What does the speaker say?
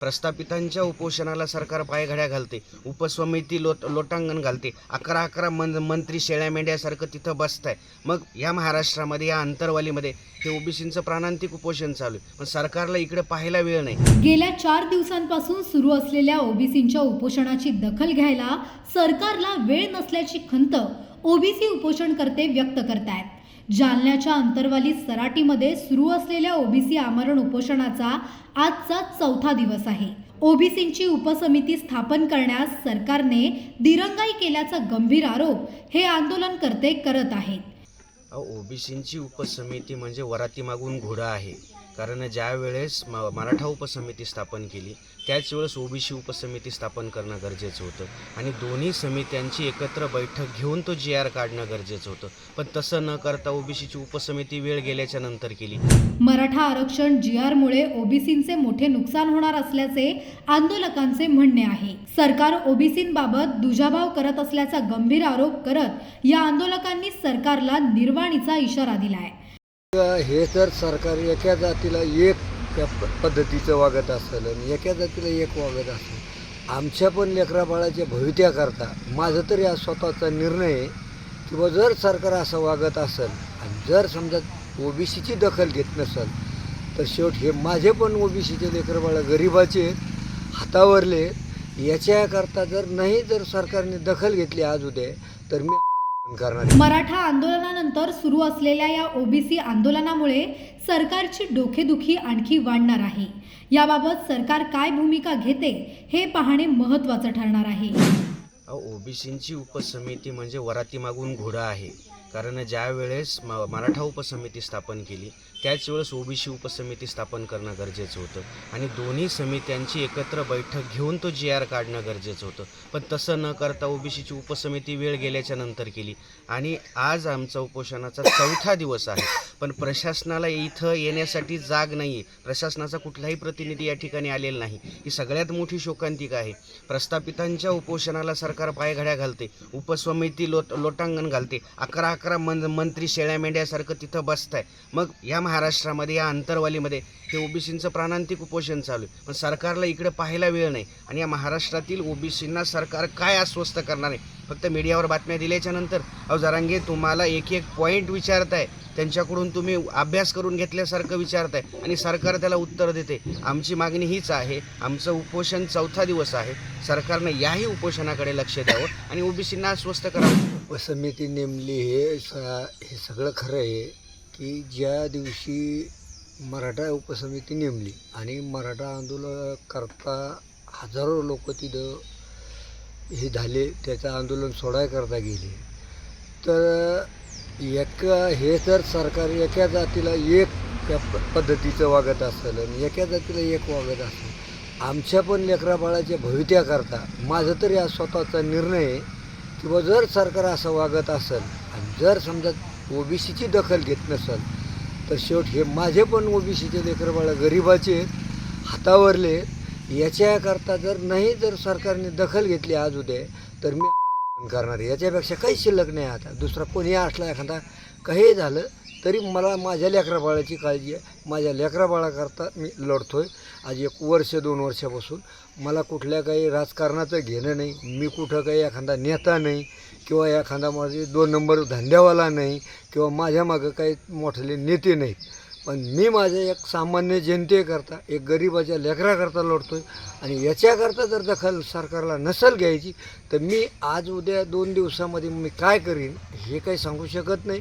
प्रस्थापितांच्या उपोषणाला सरकार पायघड्या घालते. उपसमिती लोट लोटांगण घालते. अकरा अकरा मन मंत्री शेळ्या मेंढ्यासारखं तिथं बसताय. मग या महाराष्ट्रामध्ये या अंतरवालीमध्ये हे ओबीसींचं प्राणांतिक उपोषण चालू आहे. पण सरकारला इकडे पाहायला वेळ नाही. गेल्या चार दिवसांपासून सुरू असलेल्या ओबीसींच्या उपोषणाची दखल घ्यायला सरकारला वेळ नसल्याची खंत ओबीसी उपोषणकर्ते व्यक्त करतायत. जालन्याच्या अंतरवाली सराटीमध्ये सुरू असलेल्या ओबीसी आमरण उपोषणाचा आजचा चौथा दिवस आहे. ओबीसींची उपसमिती स्थापन करण्यास सरकारने दिरंगाई केल्याचा गंभीर आरोप हे आंदोलनकर्ते करत आहेत. ओबीसींची उपसमिती म्हणजे वराती मागून घोडा आहे. कारण ज्या वेळेस म मराठा उपसमिती स्थापन केली त्याच वेळेस ओबीसी उपसमिती स्थापन करणं गरजेचं होतं. आणि दोन्ही समित्यांची एकत्र बैठक घेऊन तो जी आर काढणं गरजेचं होतं. पण तसं न करता ओबीसीची उपसमिती वेळ गेल्याच्यानंतर केली. मराठा आरक्षण जी आरमुळे ओबीसींचे मोठे नुकसान होणार असल्याचे आंदोलकांचे म्हणणे आहे. सरकार ओबीसींबाबत दुजाभाव करत असल्याचा गंभीर आरोप करत या आंदोलकांनी सरकारला निर्वाणीचा इशारा दिलाय. हे तर सरकार एका जातीला एक त्या पद्धतीचं वागत असेल आणि एका जातीला एक वागत असेल. आमच्या पण लेकरा बाळाच्या भवित्याकरता माझं तरी हा स्वतःचा निर्णय आहे की जर सरकार असं वागत असेल आणि जर समजा ओबीसीची दखल घेत नसेल तर शेवट हे माझे पण ओबीसीचे लेकरं बाळा गरिबाचे हातावरले याच्याकरता जर नाही जर सरकारने दखल घेतली आज उद्या तर मी मराठा आंदोलनानंतर सुरू असलेल्या या ओबीसी आंदोलनामुळे सरकारची डोकेदुखी आणखी वाढणार आहे. याबाबत सरकार काय भूमिका घेते हे पाहणे महत्त्वाचं ठरणार आहे. ओबीसींची उपसमिती म्हणजे वराती मागून घोडा आहे. कारण ज्या वेळेस म मराठा उपसमिती स्थापन केली त्याच वेळेस ओबीसी उपसमिती स्थापन करणं गरजेचं होतं. आणि दोन्ही समित्यांची एकत्र बैठक घेऊन तो जी आर काढणं गरजेचं होतं. पण तसं न करता ओबीसीची उपसमिती वेळ गेल्याच्यानंतर केली. आणि आज आमचा उपोषणाचा चौथा दिवस आहे. पण प्रशासनाला इथं येण्यासाठी जाग नाही आहे प्रशासनाचा कुठलाही प्रतिनिधी या ठिकाणी आलेला नाही. ही सगळ्यात मोठी शोकांतिका आहे. प्रस्थापितांच्या उपोषणाला सरकार पायघड्या घालते. उपसमिती लोट लोटांगण घालते. अकरा अकरा मन मंत्री शेळ्या मेंढ्यासारखं तिथं बसताय. मग या महाराष्ट्रामध्ये या अंतरवालीमध्ये हे ओबीसींचं प्राणांतिक उपोषण चालू आहे. पण सरकारला इकडे पाहायला वेळ नाही. आणि या महाराष्ट्रातील ओबीसींना सरकार काय अस्वस्थ करणार आहे? फक्त मीडियावर बातम्या दिल्याच्या नंतर अहो जरांगे तुम्हाला एक एक पॉईंट विचारताय. त्यांच्याकडून तुम्ही अभ्यास करून घेतल्यासारखं विचारताय. आणि सरकार त्याला उत्तर देते. आमची मागणी हीच आहे. आमचं उपोषण चौथा दिवस आहे. सरकारनं याही उपोषणाकडे लक्ष द्यावं आणि ओबीसींना अस्वस्थ करावं. उपसमिती नेमली हे स हे सगळं खरं आहे की ज्या दिवशी मराठा उपसमिती नेमली आणि मराठा आंदोलन करता हजारो लोक तिथं हे झाले त्याचं आंदोलन सोडायकरता गेले. तर एका हे जर सरकार एका जातीला एक त्या प- पद्धतीचं वागत असेल आणि एका जातीला एक वागत असेल. आमच्या पण लेकराबाळाच्या भवित्याकरता माझं तरी हा स्वतःचा निर्णय आहे. की जर सरकार असं वागत असेल आणि जर समजा ओबीसीची दखल घेत नसेल तर शेवट हे माझे पण ओबीसीचे लेकरं बाळा गरिबाचे आहेत, हातावरले याच्याकरता जर नाही जर सरकारने दखल घेतली आज उद्या तर मी करणार. याच्यापेक्षा काही शिल्लक नाही आता. दुसरा कोणी असला एखादा काही झालं तरी मला माझ्या लेकरा बाळाची काळजी आहे. माझ्या लेकरा बाळाकरता मी आहे आज एक वर्ष दोन वर्षापासून मला कुठल्या काही राजकारणाचं घेणं नाही. मी कुठं काही एखादा नेता नाही किंवा एखादा माझे दोन नंबर धंद्यावाला नाही किंवा माझ्या मागं काही मोठले नेते नाहीत. पण मी माझ्या एक सामान्य जनतेकरता एक गरिबाच्या लेकराकरता लढतो आहे आणि याच्याकरता जर दखल सरकारला नसेल घ्यायची तर मी आज उद्या दोन दिवसामध्ये मी काय करीन हे काही सांगू शकत नाही.